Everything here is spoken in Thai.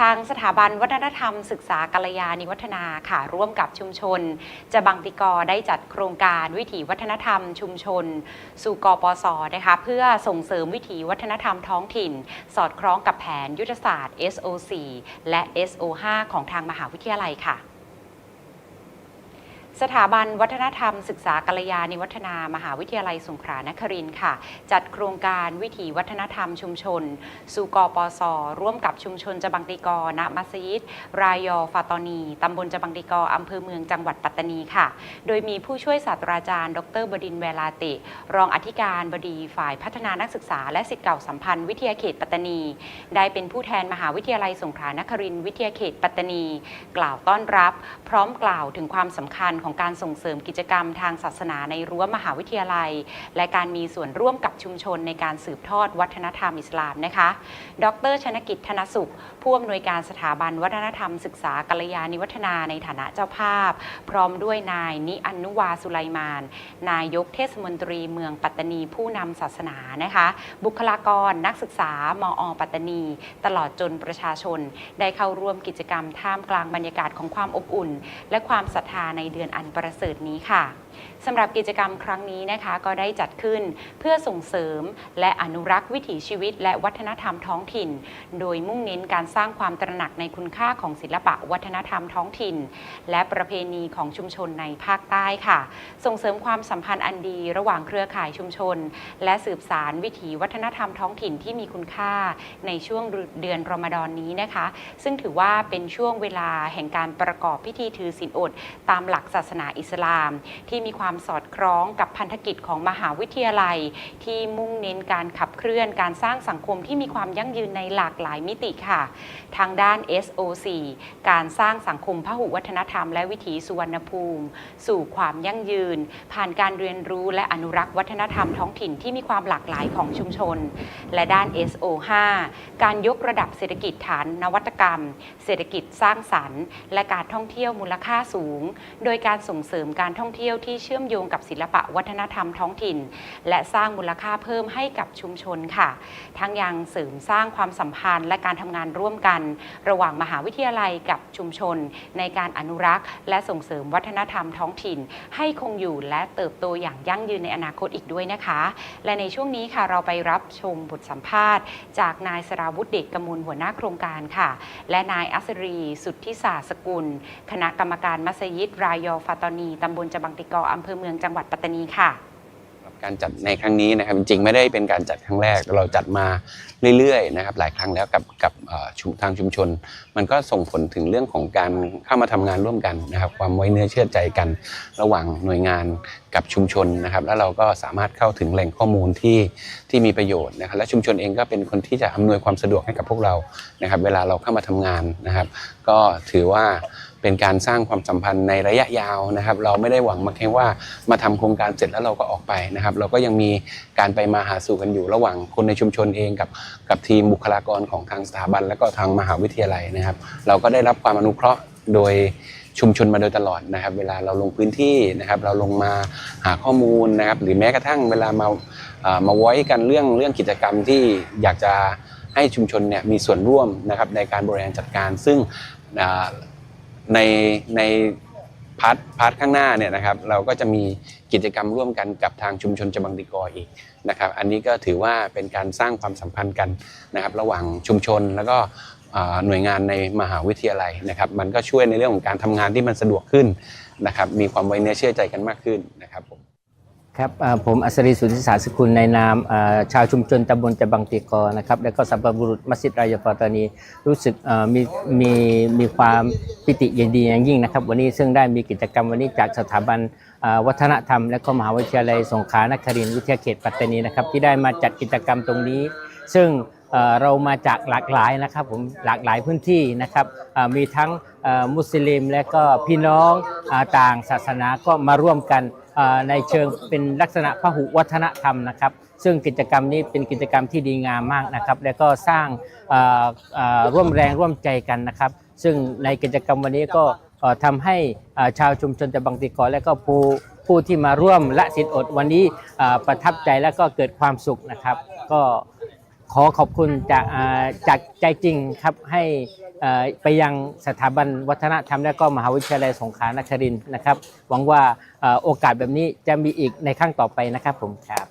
ทางสถาบันวัฒนธรรมศึกษากัลยาณิวัฒนาค่ะ ร่วมกับชุมชน จะบังติกอได้จัดโครงการวิถีวัฒนธรรม ชุมชน สู่กปศนะคะเพื่อส่งเสริมวิถีวัฒนธรรมท้องถิ่น สอดคล้องกับแผนยุทธศาสตร์ SO4 และ SO5 ของทางมหาวิทยาลัยค่ะ สถาบันวัฒนธรรมศึกษากัลยาณิวัฒนามหาวิทยาลัยสงขลานครินทร์ค่ะ จัดโครงการวิถีวัฒนธรรมชุมชน สู่กปส ร่วมกับชุมชนจบังติกอณมัสยิด รายอฟาตอนีตำบลจบังติกออำเภอเมืองจังหวัดปัตตานีค่ะ โดยมีผู้ช่วยศาสตราจารย์ ดรบดินเวลาติ รองอธิการบดีฝ่ายพัฒนานักศึกษา และสิทธิเก่าสัมพันธ์วิทยาเขตปัตตานี ได้เป็นผู้แทนมหาวิทยาลัยสงขลานครินทร์วิทยาเขตปัตตานี กล่าวต้อนรับ พร้อมกล่าวถึงความสำคัญของการส่งเสริมกิจกรรมทางศาสนาในรั้วมหาวิทยาลัย และการมีส่วนร่วมกับชุมชนในการสืบทอดวัฒนธรรมอิสลามนะคะ ดรชนกิจธนสุข ผู้อำนวยการสถาบันวัฒนธรรมศึกษากัลยาณิวัฒนาในฐานะเจ้าภาพ พร้อมด้วยนายนิอนุวาสุไลมาน นายกเทศมนตรีเมืองปัตตานีผู้นำศาสนานะคะ บุคลากรนักศึกษามอปัตตานี ตลอดจนประชาชน ได้เข้าร่วมกิจกรรมท่ามกลางบรรยากาศของความอบอุ่น และความศรัทธาในเดือนอันประเสริฐนี้ค่ะ สำหรับกิจกรรมครั้งนี้นะคะ ก็ได้จัดขึ้นเพื่อส่งเสริม และอนุรักษ์วิถีชีวิต และวัฒนธรรมท้องถิ่น โดยมุ่งเน้นการสร้างความตระหนักในคุณค่าของศิลปะวัฒนธรรมท้องถิ่น และประเพณีของชุมชนในภาคใต้ค่ะ ส่งเสริมความสัมพันธ์อันดีระหว่างเครือข่ายชุมชน และสืบสารวิถีวัฒนธรรมท้องถิ่นที่มีคุณค่าในช่วงเดือนรอมฎอนนี้นะคะ ซึ่งถือว่าเป็นช่วงเวลาแห่งการประกอบพิธีถือศีลอด ตามหลักศาสนาอิสลามที่มีความสอดคล้องกับพันธกิจของมหาวิทยาลัย ที่มุ่งเน้นการขับเคลื่อนการสร้างสังคมที่มีความยั่งยืนในหลากหลายมิติค่ะ ทางด้าน SOC การสร้างสังคมพหุวัฒนธรรมและวิถีสุวรรณภูมิ สู่ความยั่งยืน ผ่านการเรียนรู้และอนุรักษ์วัฒนธรรมท้องถิ่นที่มีความหลากหลายของชุมชน และด้าน SO5 การยกระดับเศรษฐกิจฐานนวัตกรรม เศรษฐกิจสร้างสรรค์ และการท่องเที่ยวมูลค่าสูง โดยการส่งเสริมการท่องเที่ยวที่เชื่อมโยงกับศิลปะวัฒนธรรมท้องถิ่น และสร้างมูลค่าเพิ่มให้กับชุมชนค่ะ ทั้งยังเสริมสร้างความสัมพันธ์และการทำงานร่วมกัน ระหว่างมหาวิทยาลัยกับชุมชน ในการอนุรักษ์ และส่งเสริมวัฒนธรรมท้องถิ่น ให้คงอยู่และเติบโตอย่างยั่งยืนในอนาคตอีกด้วยนะคะ และในช่วงนี้ค่ะเราไปรับชมบทสัมภาษณ์ จากนายสราวุฒิเดชกมูลหัวหน้าโครงการค่ะ และนายอัสรีสุทธิศาสกุล คณะกรรมการมัสยิดรายอฟาตอนีตำบลจบังติกออำเภอเมืองจังหวัดปัตตานีค่ะ การจัดในครั้งนี้นะครับจริงๆไม่ได้เป็นการจัดครั้งแรก เราจัดมาเรื่อยๆนะครับหลายครั้งแล้วกับกับชุมทางชุมชน มันก็ส่งผลถึงเรื่องของการเข้ามาทำงานร่วมกันนะครับ ความไว้เนื้อเชื่อใจกันระหว่างหน่วยงานกับชุมชนนะครับ แล้วเราก็สามารถเข้าถึงแหล่งข้อมูลที่ที่มีประโยชน์นะครับ และชุมชนเองก็เป็นคนที่จะอำนวยความสะดวกให้กับพวกเรานะครับ เวลาเราเข้ามาทำงานนะครับ ก็ถือว่า เป็นการสร้างความสัมพันธ์ในระยะยาวนะครับ เราไม่ได้หวังมาแค่ว่ามาทำโครงการเสร็จแล้วเราก็ออกไปนะครับ เราก็ยังมีการไปมาหาสู่กันอยู่ระหว่างคนในชุมชนเองกับกับทีมบุคลากรของทางสถาบัน และก็ทางมหาวิทยาลัยนะครับ เราก็ได้รับความอนุเคราะห์โดยชุมชนมาโดยตลอดนะครับ เวลาเราลงพื้นที่นะครับ เราลงมาหาข้อมูลนะครับ หรือแม้กระทั่งเวลามาามาไว้กันเรื่องเรื่องกิจกรรมที่อยากจะให้ชุมชนเนี่ยมีส่วนร่วมนะครับในการบริหารจัดการ ซึ่ง ในในพาร์ทพาร์ทข้างหน้าเนี่ยนะครับเราก็จะมีกิจกรรมร่วมกันกับทางชุมชนจบังติกออีกนะครับอันนี้ก็ถือว่าเป็นการสร้างความสัมพันธ์กันนะครับระหว่างชุมชนแล้วก็หน่วยงานในมหาวิทยาลัยนะครับมันก็ช่วยในเรื่องของการทำงานที่มันสะดวกขึ้นนะครับมีความไว้เนื้อเชื่อใจกันมากขึ้นนะครับผม ครับผมอัศรีสุทธิสารสกุลในนามชาวชุมชนตำบลจะบังติกอนะครับแล้วก็สัมปบุรุษมัสยิดรายฟาตานีรู้สึกมีมีมีความปิติยินดีอย่างยิ่งนะครับ วันนี้ซึ่งได้มีกิจกรรมวันนี้จากสถาบันวัฒนธรรม และก็มหาวิทยาลัยสงขลานครินทร์วิทยาเขตปัตตานีนะครับที่ได้มาจัดกิจกรรมตรงนี้ ซึ่งเรามาจากหลากหลายนะครับผมหลากหลายพื้นที่นะครับมีทั้งมุสลิมและก็พี่น้องอต่างศาสนาก็มาร่วมกัน ในเชิงเป็นลักษณะพหุวัฒนธรรมนะครับ ซึ่งกิจกรรมนี้เป็นกิจกรรมที่ดีงามมากนะครับ และก็สร้างร่วมแรงร่วมใจกันนะครับ ซึ่งในกิจกรรมวันนี้ก็เอ่อทำให้ชาวชุมชนจะบังติกอและก็ผู้ผู้ที่มาร่วมละสินอดวันนี้ประทับใจและก็เกิดความสุขนะครับ ก็ ขอขอบคุณจากอ่าจากใจจริงครับให้เอ่อไปยังสถาบันวัฒนธรรมและก็มหาวิทยาลัยสงขลานครินทร์นะครับ หวังว่าเอ่อโอกาสแบบนี้จะมีอีกในครั้งต่อไปนะครับผมครับ